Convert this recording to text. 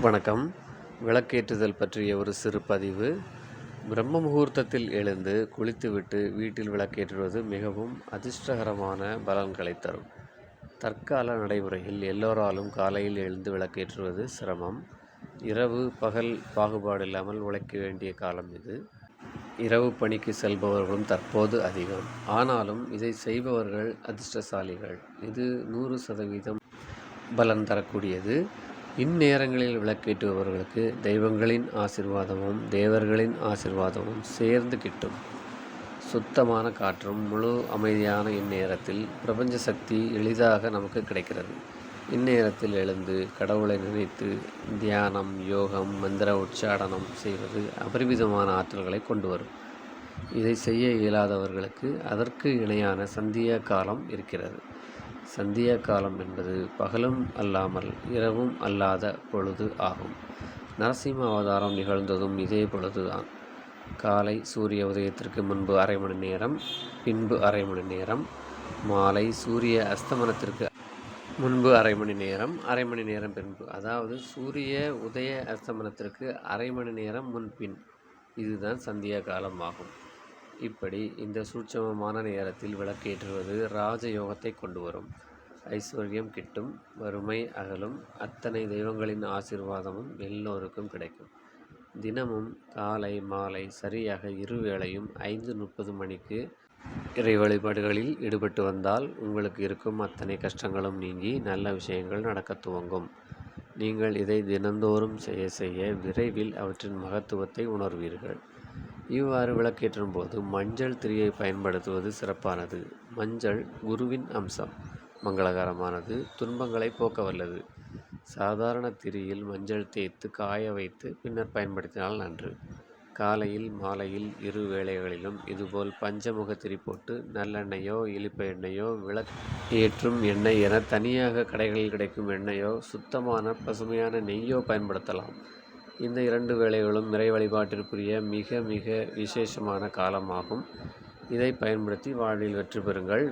வணக்கம். விளக்கேற்றுதல் பற்றிய ஒரு சிறு பதிவு. பிரம்ம முகூர்த்தத்தில் எழுந்து குளித்துவிட்டு வீட்டில் விளக்கேற்றுவது மிகவும் அதிர்ஷ்டகரமான பலன்களை தரும். தற்கால நடைமுறையில் எல்லோராலும் காலையில் எழுந்து விளக்கேற்றுவது சிரமம். இரவு பகல் பாகுபாடு இல்லாமல் உழைக்க வேண்டிய காலம் இது. இரவு பணிக்கு செல்பவர்களும் தற்போது அதிகம். ஆனாலும் இதை செய்பவர்கள் அதிர்ஷ்டசாலிகள். இது நூறு சதவீதம் பலன் தரக்கூடியது. இந்நேரங்களில் விளக்கேற்றுபவர்களுக்கு தெய்வங்களின் ஆசிர்வாதமும் தேவர்களின் ஆசிர்வாதமும் சேர்ந்து கிட்டும். சுத்தமான காற்றும் முழு அமைதியான இந்நேரத்தில் பிரபஞ்ச சக்தி எளிதாக நமக்கு கிடைக்கிறது. இந்நேரத்தில் எழுந்து கடவுளை நினைத்து தியானம் யோகம் மந்திர உச்சாடனம் செய்வது அபரிமிதமான ஆற்றல்களை கொண்டு வரும். இதை செய்ய இயலாதவர்களுக்கு அதற்கு இணையான சந்திய காலம் இருக்கிறது. சந்தியா காலம் என்பது பகலும் அல்லாமல் இரவும் அல்லாத பொழுது ஆகும். நரசிம்ம அவதாரம் நிகழ்ந்ததும் இதே பொழுதுதான். காலை சூரிய உதயத்திற்கு முன்பு அரை மணி நேரம் பின்பு அரை மணி நேரம் மாலை சூரிய அஸ்தமனத்திற்கு முன்பு அரை மணி நேரம் அரை மணி நேரம் பின்பு அதாவது சூரிய உதய அஸ்தமனத்திற்கு அரை மணி நேரம் முன்பின். இதுதான் சந்தியா காலம் ஆகும். இப்படி இந்த சூட்சமமான நேரத்தில் விளக்கேற்றுவது ராஜயோகத்தை கொண்டு வரும் ஐஸ்வர்யம் கிட்டும் வறுமை அகலும் அத்தனை தெய்வங்களின் ஆசீர்வாதமும் எல்லோருக்கும் கிடைக்கும். தினமும் காலை மாலை சரியாக இருவேளையும் ஐந்து முப்பது மணிக்கு இறை வழிபாடுகளில் ஈடுபட்டு வந்தால் உங்களுக்கு இருக்கும் அத்தனை கஷ்டங்களும் நீங்கி நல்ல விஷயங்கள் நடக்க துவங்கும். நீங்கள் இதை தினந்தோறும் செய்ய செய்ய விரைவில் அவற்றின் மகத்துவத்தை உணர்வீர்கள். இவ்வாறு விளக்கேற்றும் போது மஞ்சள் திரியை பயன்படுத்துவது சிறப்பானது. மஞ்சள் குருவின் அம்சம். மங்களகரமானது. துன்பங்களை போக்க வல்லது சாதாரண திரியில் மஞ்சள் தேய்த்து காய வைத்து பின்னர் பயன்படுத்தினால் நன்று. காலையில் மாலையில் இரு வேளைகளிலும் இதுபோல் பஞ்சமுக திரி போட்டு நல்லெண்ணெயோ இலிப்ப எண்ணெயோ விளக் ஏற்றும் எண்ணெய் என தனியாக கடைகளில் கிடைக்கும் எண்ணெயோ சுத்தமான பசுமையான நெய்யோ பயன்படுத்தலாம். இந்த இரண்டு வேளைகளும் இறை வழிபாட்டிற்குரிய மிக மிக விசேஷமான காலமாகும். இதை பயன்படுத்தி வாழ்வில் வெற்றி பெறுங்கள்.